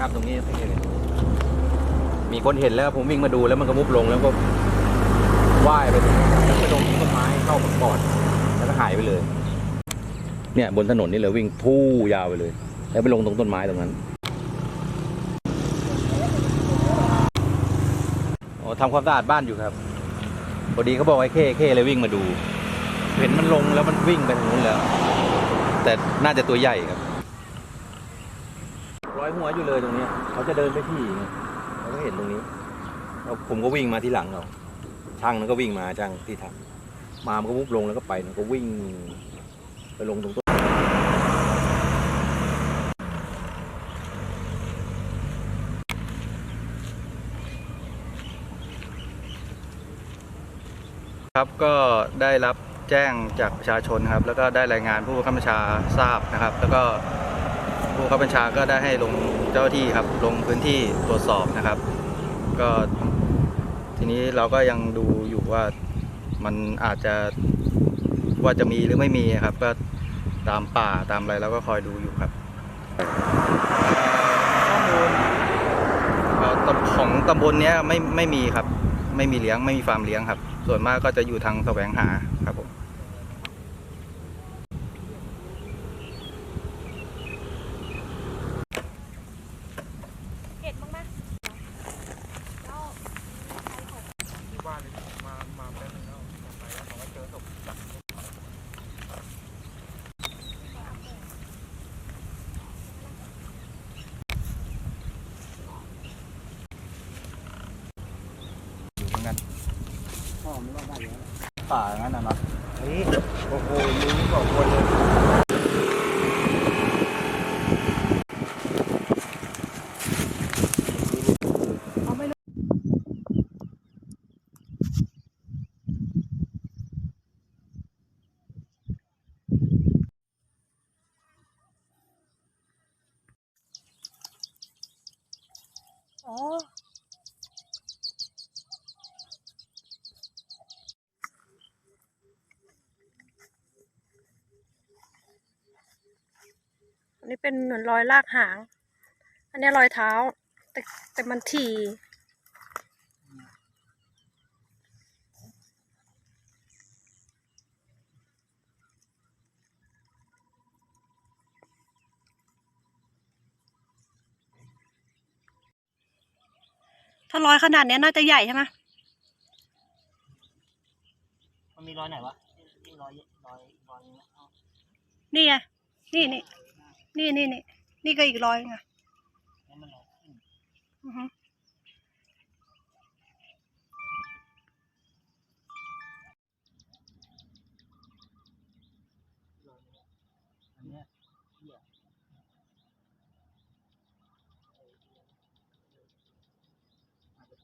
ครับ ตรงนี้เข้เลยมีคนเห็นแล้วผมวิ่งมาดูแล้วมันก็มุบลงแล้วก็ว่ายไปแล้วไปลงต้นไม้เข้าปอดแล้วก็หายไปเลย เนี่ยบนถนนนี่เลยวิ่งทู่ยาวไปเลย แล้วไปลงตรงต้นไม้ตรงนั้นอ๋อทำความสะอาดบ้านอยู่ครับพอดีเขาบอกไอ้เข้เข้เลยวิ่งมาดู เห็นมันลงแล้วมันวิ่งไปทางนู้นแล้ว แต่น่าจะตัวใหญ่ครับ ร้อยหัวอยู่เลยตรงนี้ เขาจะเดินไปที่ไงเขาก็เห็นตรงนี้แล้วผมก็วิ่งมาที่หลังเราช่างนั้นก็วิ่งมาช่างที่ทำมามันก็วุบลงแล้วก็ไปมันก็วิ่งไปลงตรงต้นครับก็ได้รับแจ้งจากประชาชนครับ แล้วก็ได้รายงานผู้บังคับบัญชาทราบนะครับ แล้วก็ ผู้บังคับบัญชาก็ได้ให้ลงเจ้าหน้าที่ครับ ลงพื้นที่ตรวจสอบนะครับ ก็ทีนี้เราก็ยังดูอยู่ว่ามันอาจจะว่าจะมีหรือไม่มีครับ ก็ตามป่าตามอะไรเราก็คอยดูอยู่ครับข้อมูลของตำบลนี้ไม่ไม่มีครับ ไม่มีเลี้ยงไม่มีฟาร์มเลี้ยงครับ ส่วนมากก็จะอยู่ทางแสวงหาครับผม เห็ดบ้างไหมแล้ว อยู่เหมือนกัน ป่างั้นนะเนาะเฮ้ยโอ้โหลุงสองคนเลยอ๋อ นนี้เป็นเหมือนรอยลากหาง อันนี้รอยเท้า แต่แต่มันถี่ ถ้ารอยขนาดเนี้ยน่าจะใหญ่ใช่ไหมมันมีรอยไหนวะ นี่รอยรอยรอยนี้เอานี่ไงนี่นี่ นี่นี่นี่นี่ก็อีกรอยไงแล้วมันรอยขึ้นอือฮึอันเนี้ยเหี้ยอาจจ